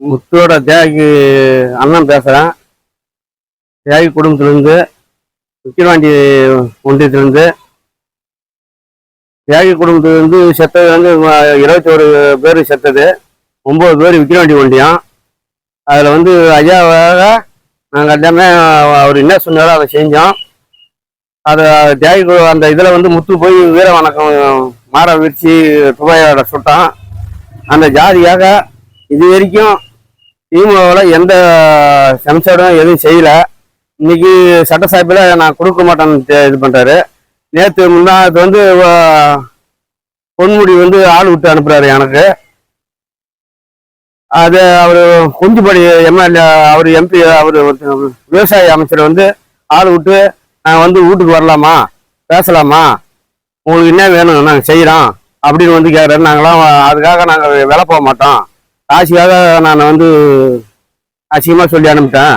முத்தோட தியாகி அண்ணன் பேசுகிறேன் தியாகி குடும்பத்துலேருந்து விக்கிரவாண்டி ஒன்றியத்துலேருந்து. தியாகி குடும்பத்துலேருந்து செத்தது வந்து இருபத்தி ஒரு பேர் செத்தது. ஒம்பது பேர் விக்கிரவாண்டி ஒன்றியம். அதில் வந்து ஐயாவாக நாங்கள் எல்லாமே அவர் என்ன சொன்னாரோ அதை செஞ்சோம். அதை தியாகி கு- அந்த இதில் வந்து முத்து போய் வீர வணக்கம் மாற விரிச்சு துபாயோட சுட்டான் அந்த ஜாதியாக இது வரைக்கும் திமுகவில் எந்த செம்சைடும் எதுவும் செய்யல. இன்னைக்கு சட்டசபையில் நான் கொடுக்க மாட்டேன்னு இது பண்ணுறாரு நேற்று முன்னாடி வந்து பொன்முடி வந்து ஆள் விட்டு அனுப்புகிறாரு எனக்கு. அது அவர் குஞ்சுப்படி எம்எல்ஏ அவர் எம்பி அவர் விவசாய அமைச்சர் வந்து ஆள் விட்டு நான் வந்து வீட்டுக்கு வரலாமா? பேசலாமா? உங்களுக்கு என்ன வேணும் நாங்கள் செய்கிறோம் அப்படின்னு வந்து கேட்குறாரு நாங்களாம் அதுக்காக நாங்கள் விலை போக மாட்டோம். காசுக்காக நான் வந்து அசிங்கமாக சொல்லி அனுப்பிட்டேன்.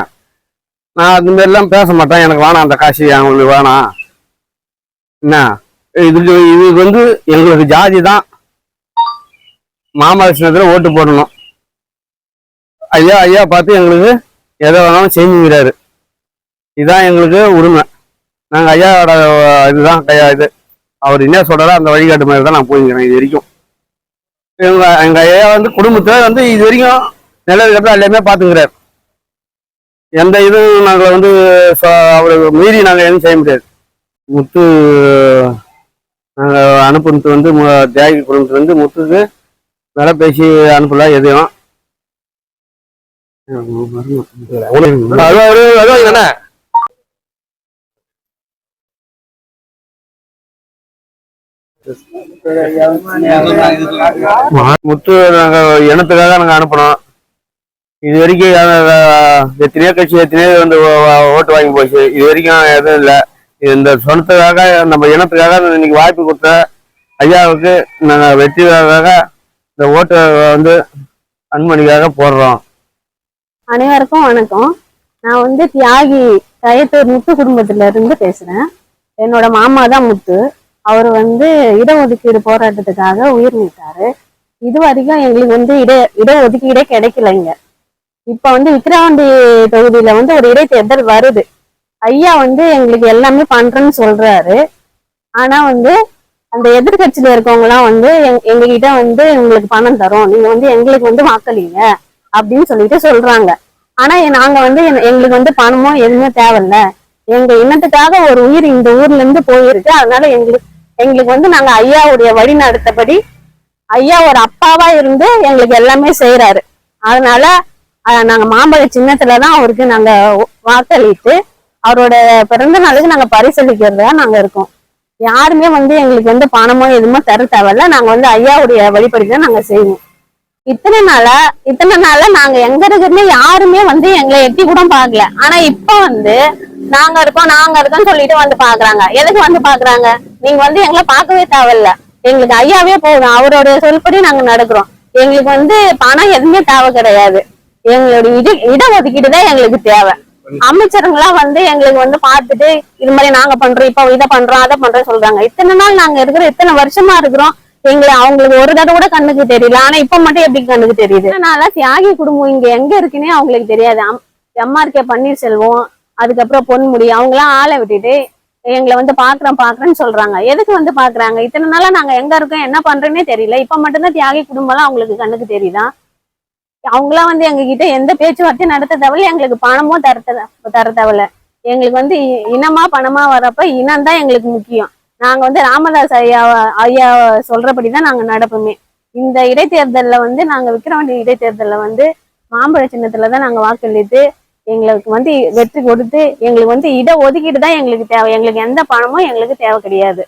நான் அது மாரிலாம் பேச மாட்டேன். எனக்கு வேணாம் அந்த காசு அவங்களுக்கு வேணாம். என்ன? இதுக்கு இது வந்து எங்களுக்கு ஜாதி தான். மாமல்லத்தில் ஓட்டு போடணும். ஐயா ஐயா பார்த்து எங்களுக்கு எதை வேணாலும் செஞ்சுக்கிறாரு. இதுதான் எங்களுக்கு உரிமை. நாங்கள் ஐயாவோட இதுதான் கையா இது. அவர் என்ன சொல்கிறாரோ அந்த வழிகாட்டு மாதிரி தான் நான் போயிருக்கிறேன் இது வரைக்கும். எங்க எங்க ஐயா வந்து குடும்பத்தை வந்து இது வரைக்கும் நல்லது கட்ட எல்லாமே பார்த்துக்கிறார். எந்த இதுவும் நாங்கள் வந்து அவருக்கு மீறி நாங்கள் எதுவும் செய்ய முடியாது. முத்து நாங்கள் அனுப்புனது வந்து மு- தியாகி குடும்பத்துல வந்து முத்துக்கு விலை பேசி அனுப்பல எதுவும் அதான் அதான் என்ன முத்து நாங்க இனத்துக்காக நாங்க அனுப்பினோம். இது வரைக்கும் எத்தனையோ கட்சி எத்தனையோ வந்து ஓட்டு வாங்கி போச்சு. இது வரைக்கும் எதுவும் இல்லை. இந்த சொந்தத்துக்காக நம்ம இனத்துக்காக இன்னைக்கு வாய்ப்பு கொடுத்த ஐயாவுக்கு நாங்க வெற்றிக்காக இந்த ஓட்டு வந்து அன்பணிக்காக போடுறோம். அனைவருக்கும் வணக்கம். நான் வந்து தியாகி கயத்தூர் முத்து குடும்பத்துல இருந்து பேசுறேன். என்னோட மாமா தான் முத்து. அவர் வந்து இடஒதுக்கீடு போராட்டத்துக்காக உயிர் நீத்தாரு. இது வரைக்கும் எங்களுக்கு வந்து இட இடஒதுக்கீடே கிடைக்கலைங்க. இப்ப வந்து விக்கிரவாண்டி தொகுதியில வந்து ஒரு இடைத்தேர்தல் வருது. ஐயா வந்து எங்களுக்கு எல்லாமே பண்றேன்னு சொல்றாரு. ஆனா வந்து அந்த எதிர்கட்சியில இருக்கவங்க எல்லாம் வந்து எங்ககிட்ட வந்து உங்களுக்கு பணம் தரும். நீங்க வந்து எங்களுக்கு வந்து வாக்களிங்க அப்படின்னு சொல்லிட்டு சொல்றாங்க. ஆனா நாங்க வந்து எங்களுக்கு வந்து பணமோ எதுவுமே தேவையில்ல. எங்க இனத்துக்காக ஒரு உயிர் இந்த ஊர்ல இருந்து போயிருக்கு. அதனால எங்களுக்கு எங்களுக்கு வந்து நாங்க ஐயாவுடைய வழி நடத்தபடி ஐயா ஒரு அப்பாவா இருந்து எங்களுக்கு எல்லாமே செய்யறாரு அதனால நாங்க மாம்பழ சின்னத்துலதான் அவருக்கு நாங்க வாக்களித்து அவரோட பிறந்த நாளுக்கு நாங்க பரிசளிக்கிறதா நாங்க இருக்கோம். யாருமே வந்து எங்களுக்கு வந்து பணமோ எதுவுமோ தர தேவையில்ல. நாங்க வந்து ஐயாவுடைய வழிபடி தான் நாங்க செய்வோம். இத்தனை நாளா இத்தனை நாளா நாங்க எங்க இருக்கிறோமே யாருமே வந்து எங்களை எட்டி கூட பாக்கல ஆனா இப்ப வந்து நாங்க இருக்கோம் நாங்க இருக்கோம்னு சொல்லிட்டு வந்து பாக்குறாங்க எதுக்கு வந்து பாக்குறாங்க நீங்க வந்து எங்களை பார்க்கவே தேவையில்ல. எங்களுக்கு ஐயாவே போதும். அவரோட சொல்படி நாங்க நடக்கிறோம். எங்களுக்கு வந்து பணம் எதுவுமே தேவை கிடையாது. எங்களுடைய இட இடஒதுக்கீடு தான் எங்களுக்கு தேவை. அமைச்சருங்களா வந்து எங்களுக்கு வந்து பார்த்துட்டு இது மாதிரி நாங்க பண்றோம் இப்ப இதை பண்றோம் அதை பண்றோம் சொல்றாங்க. இத்தனை நாள் நாங்க இருக்கிற இத்தனை வருஷமா இருக்கிறோம். எங்களை அவங்களுக்கு ஒரு தடவை கூட கண்ணுக்கு தெரியல. ஆனா இப்ப மட்டும் எப்படி கண்ணுக்கு தெரியுது? நான் தியாகி குடும்பம். இங்க எங்க இருக்குன்னே அவங்களுக்கு தெரியாது. எம்ஆர் கே பன்னீர்செல்வம் அதுக்கப்புறம் பொன்முடி அவங்க எல்லாம் ஆளை விட்டுட்டு எங்களை வந்து பாக்குறோம் பாக்குறேன்னு சொல்றாங்க. எதுக்கு வந்து பாக்குறாங்க? இத்தனை நாளா நாங்க எங்க இருக்கோம் என்ன பண்றேன்னே தெரியல. இப்ப மட்டும்தான் தியாகி குடும்பம்லாம் அவங்களுக்கு கண்ணுக்கு தெரியுதா? அவங்களாம் வந்து எங்க கிட்ட எந்த பேச்சுவார்த்தையும் நடத்த தேவையில்ல. எங்களுக்கு பணமும் தர தர தேவையில்ல. எங்களுக்கு வந்து இ- இனமா பணமா வரப்ப இனம் தான் எங்களுக்கு முக்கியம். நாங்க வந்து ராமதாஸ் ஐயா ஐயா சொல்றபடிதான் நாங்க நடப்போமே. இந்த இடைத்தேர்தல்ல வந்து நாங்க விக்கிரவாண்டி இடைத்தேர்தல்ல வந்து மாம்பழ சின்னத்துல தான் நாங்க வாக்களித்து எங்களுக்கு வந்து வெற்றி கொடுத்து எங்களுக்கு வந்து இட ஒதுக்கீடு தான் எங்களுக்கு தேவை. எங்களுக்கு எந்த பணமும் எங்களுக்கு தேவை கிடையாது.